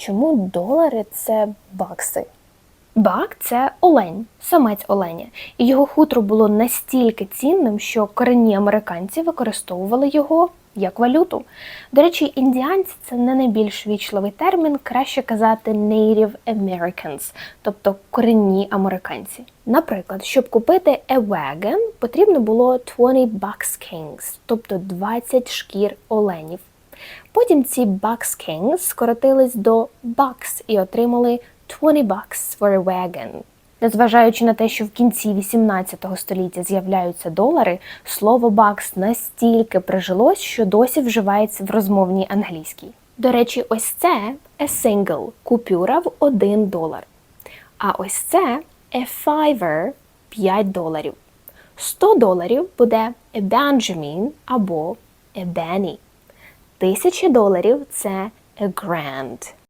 чому долари це бакси? Бак це олень, самець оленя, і його хутро було настільки цінним, що корінні американці використовували його як валюту. До речі, індіанці це не найбільш вічливий термін, краще казати Native Americans, тобто корінні американці. Наприклад, щоб купити a wagon, потрібно було 20 bucks kings, тобто 20 шкір оленів. Потім ці Bucks Kings скоротились до Bucks і отримали 20 bucks for a wagon. Незважаючи на те, що в кінці 18 століття з'являються долари, слово бакс настільки прижилось, що досі вживається в розмовній англійській. До речі, ось це a single – купюра в 1 долар. А ось це a fiver – 5 доларів. 100 доларів буде a Benjamin або a Benny. Тисяча доларів це a grand.